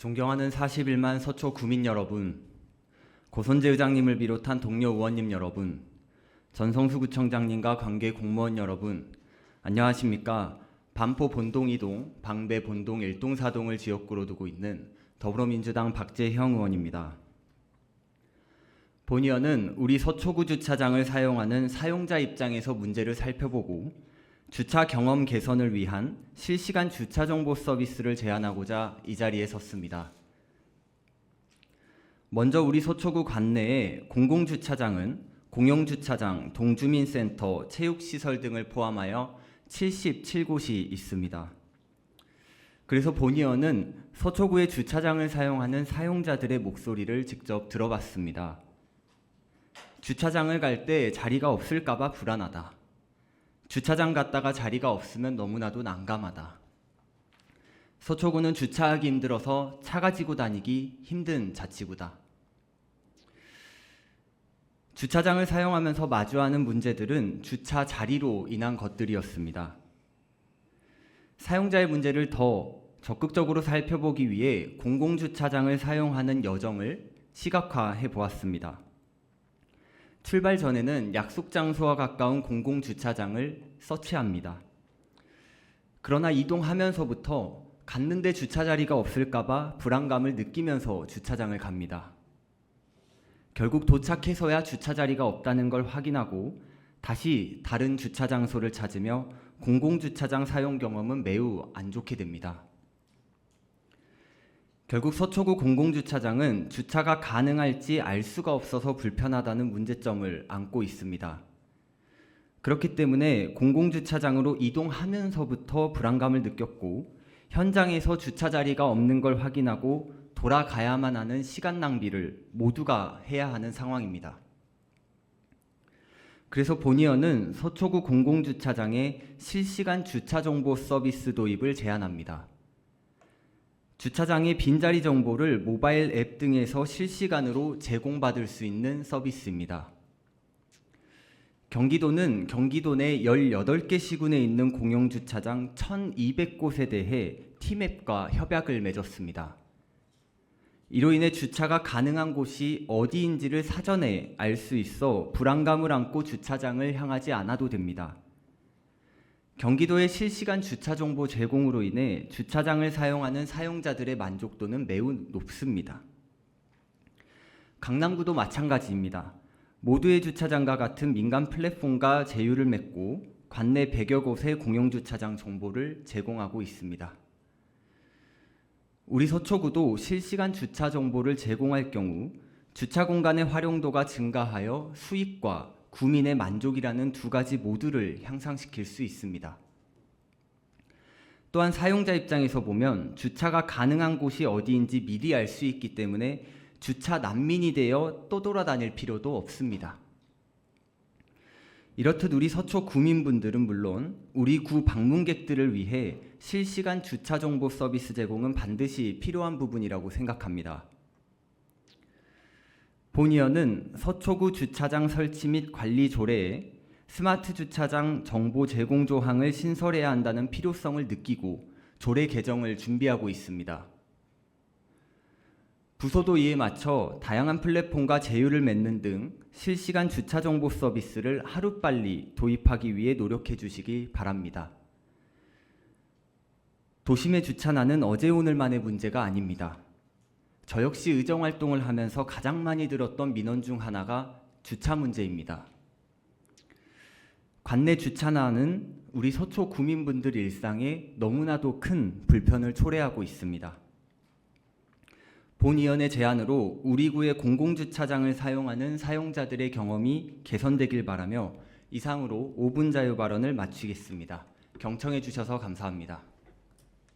존경하는 41만 서초 구민 여러분, 고선재 의장님을 비롯한 동료 의원님 여러분, 전성수구청장님과 관계 공무원 여러분, 안녕하십니까? 반포 본동 2동, 방배 본동 1동 4동을 지역구로 두고 있는 더불어민주당 박재형 의원입니다. 본 의원은 우리 서초구 주차장을 사용하는 사용자 입장에서 문제를 살펴보고 주차 경험 개선을 위한 실시간 주차 정보 서비스를 제안하고자 이 자리에 섰습니다. 먼저 우리 서초구 관내의 공공 주차장은 공영 주차장, 동주민센터, 체육시설 등을 포함하여 77곳이 있습니다. 그래서 본 의원은 서초구의 주차장을 사용하는 사용자들의 목소리를 직접 들어봤습니다. 주차장을 갈 때 자리가 없을까봐 불안하다. 주차장 갔다가 자리가 없으면 너무나도 난감하다. 서초구는 주차하기 힘들어서 차 가지고 다니기 힘든 자치구다. 주차장을 사용하면서 마주하는 문제들은 주차 자리로 인한 것들이었습니다. 사용자의 문제를 더 적극적으로 살펴보기 위해 공공주차장을 사용하는 여정을 시각화해 보았습니다. 출발 전에는 약속 장소와 가까운 공공 주차장을 서치합니다. 그러나 이동하면서부터 갔는데 주차 자리가 없을까봐 불안감을 느끼면서 주차장을 갑니다. 결국 도착해서야 주차 자리가 없다는 걸 확인하고 다시 다른 주차 장소를 찾으며 공공주차장 사용 경험은 매우 안 좋게 됩니다. 결국 서초구 공공주차장은 주차가 가능할지 알 수가 없어서 불편하다는 문제점을 안고 있습니다. 그렇기 때문에 공공주차장으로 이동하면서부터 불안감을 느꼈고 현장에서 주차 자리가 없는 걸 확인하고 돌아가야만 하는 시간 낭비를 모두가 해야 하는 상황입니다. 그래서 본의원은 서초구 공공주차장에 실시간 주차 정보 서비스 도입을 제안합니다. 주차장의 빈자리 정보를 모바일 앱 등에서 실시간으로 제공받을 수 있는 서비스입니다. 경기도는 경기도 내 18개 시군에 있는 공영주차장 1,200곳에 대해 티맵과 협약을 맺었습니다. 이로 인해 주차가 가능한 곳이 어디인지를 사전에 알 수 있어 불안감을 안고 주차장을 향하지 않아도 됩니다. 경기도의 실시간 주차 정보 제공으로 인해 주차장을 사용하는 사용자들의 만족도는 매우 높습니다. 강남구도 마찬가지입니다. 모두의 주차장과 같은 민간 플랫폼과 제휴를 맺고 관내 100여 곳의 공영주차장 정보를 제공하고 있습니다. 우리 서초구도 실시간 주차 정보를 제공할 경우 주차 공간의 활용도가 증가하여 수익과 구민의 만족이라는 두 가지 모두를 향상시킬 수 있습니다. 또한 사용자 입장에서 보면 주차가 가능한 곳이 어디인지 미리 알 수 있기 때문에 주차 난민이 되어 떠돌아다닐 필요도 없습니다. 이렇듯 우리 서초 구민분들은 물론 우리 구 방문객들을 위해 실시간 주차 정보 서비스 제공은 반드시 필요한 부분이라고 생각합니다. 본의원은 서초구 주차장 설치 및 관리 조례에 스마트 주차장 정보 제공 조항을 신설해야 한다는 필요성을 느끼고 조례 개정을 준비하고 있습니다. 부서도 이에 맞춰 다양한 플랫폼과 제휴를 맺는 등 실시간 주차 정보 서비스를 하루빨리 도입하기 위해 노력해 주시기 바랍니다. 도심의 주차난은 어제 오늘만의 문제가 아닙니다. 저 역시 의정 활동을 하면서 가장 많이 들었던 민원 중 하나가 주차 문제입니다. 관내 주차난은 우리 서초 구민분들 일상에 너무나도 큰 불편을 초래하고 있습니다. 본위원회 제안으로 우리 구의 공공주차장을 사용하는 사용자들의 경험이 개선되길 바라며 이상으로 5분 자유 발언을 마치겠습니다. 경청해 주셔서 감사합니다.